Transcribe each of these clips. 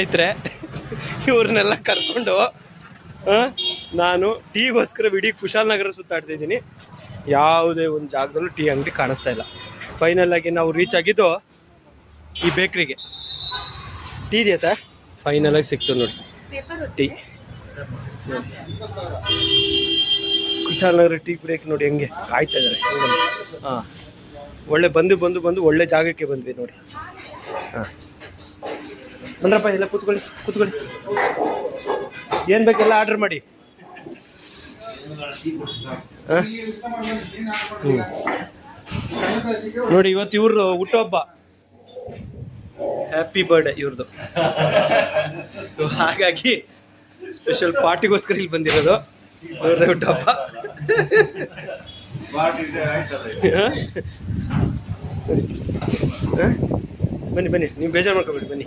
ಸ್ನೇಹಿತರೆ ಇವ್ರನ್ನೆಲ್ಲ ಕರ್ಕೊಂಡು ನಾನು ಟೀಗೋಸ್ಕರ ಇಡೀ ಕುಶಾಲನಗರ ಸುತ್ತಾಡ್ತಾ ಇದ್ದೀನಿ. ಯಾವುದೇ ಒಂದು ಜಾಗದಲ್ಲೂ ಟೀ ಅಂಗಡಿ ಕಾಣಿಸ್ತಾ ಇಲ್ಲ. ಫೈನಲ್ ಆಗಿ ನಾವು ರೀಚ್ ಆಗಿದ್ದು ಈ ಬೇಕ್ರಿಗೆ ಟೀ ಇದೆಯಾ ಸರ್ ಫೈನಲ್ ಆಗಿ ಸಿಕ್ತು ನೋಡಿ. ಟೀ ಕುಶಾಲನಗರ ಟೀ ಬ್ರೇಕ್ ನೋಡಿ ಹೆಂಗೆ? ಕಾಯ್ತಾ ಇದ್ದಾರೆ. ಹಾಂ. ಒಳ್ಳೆ ಬಂದು ಬಂದು ಬಂದು ಒಳ್ಳೆ ಜಾಗಕ್ಕೆ ಬಂದ್ವಿ ನೋಡಿ. ಹಾಂ. ಬಂದ್ರಪ್ಪ, ಎಲ್ಲ ಕೂತ್ಕೊಳ್ಳಿ ಕೂತ್ಕೊಳ್ಳಿ. ಏನು ಬೇಕೆಲ್ಲ ಆರ್ಡರ್ ಮಾಡಿ. ನೋಡಿ, ಇವತ್ತು ಇವ್ರದ್ದು ಹುಟ್ಟುಹಬ್ಬ ಹ್ಯಾಪಿ ಬರ್ಡೇ ಇವ್ರದ್ದು ಸೊ ಹಾಗಾಗಿ ಸ್ಪೆಷಲ್ ಪಾರ್ಟಿಗೋಸ್ಕರ ಇಲ್ಲಿ ಬಂದಿರೋದು ಇವ್ರದ್ದು ಹುಟ್ಟುಹಬ್ಬ? ಬನ್ನಿ ಬನ್ನಿ, ನೀವು ಬೇಜಾರು ಮಾಡ್ಕೋಬೇಡಿ, ಬನ್ನಿ.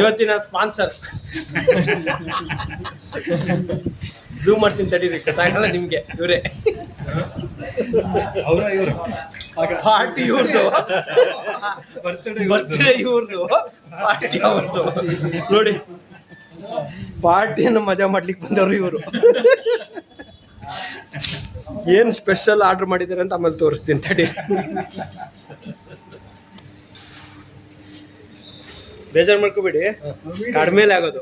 ಇವತ್ತಿನ ಸ್ಪಾನ್ಸರ್ ಝೂಮ್ ಮಾಡ್ತೀನಿ ತಡೀರಿ ಗೊತ್ತಾಗಲ್ಲ ನಿಮ್ಗೆ ಇವರೇ. ಪಾರ್ಟಿ ಇವ್ರದು. ಬರ್ತ್ಡೇ ಇವ್ರದು. ಪಾರ್ಟಿ ಅವ್ರದ್ದು ನೋಡಿ ಪಾರ್ಟಿಯನ್ನು ಮಜಾ ಮಾಡ್ಲಿಕ್ಕೆ ಬಂದವರು ಇವರು. ಏನು ಸ್ಪೆಷಲ್ ಆರ್ಡರ್ ಮಾಡಿದ್ದಾರೆ ಅಂತ ಆಮೇಲೆ ತೋರಿಸ್ತೀನಿ ತಡಿ. ಬೇಜಾರು ಮಾಡ್ಕೋಬೇಡಿ. ಕಡಿಮೆಲೆ ಆಗೋದು.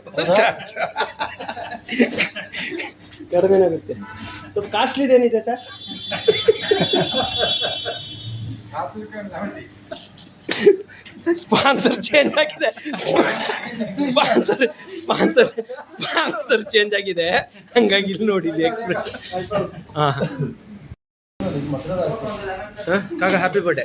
ಕಡಿಮೆ ಆಗುತ್ತೆ. ಸ್ವಲ್ಪ ಕಾಸ್ಟ್ಲಿ ಏನಿದೆ ಸರ್? ಸ್ಪಾನ್ಸರ್ ಚೇಂಜ್ ಆಗಿದೆ. ಸ್ಪಾನ್ಸರ್ ಸ್ಪಾನ್ಸರ್ ಸ್ಪಾನ್ಸರ್ ಚೇಂಜ್ ಆಗಿದೆ. ಹಂಗಾಗಿ ಇಲ್ಲಿ ನೋಡಿ ಎಕ್ಸ್ಪ್ರೆಸ್ ಹಾಂ ಹಾಂ. ಕಾಗ happy birthday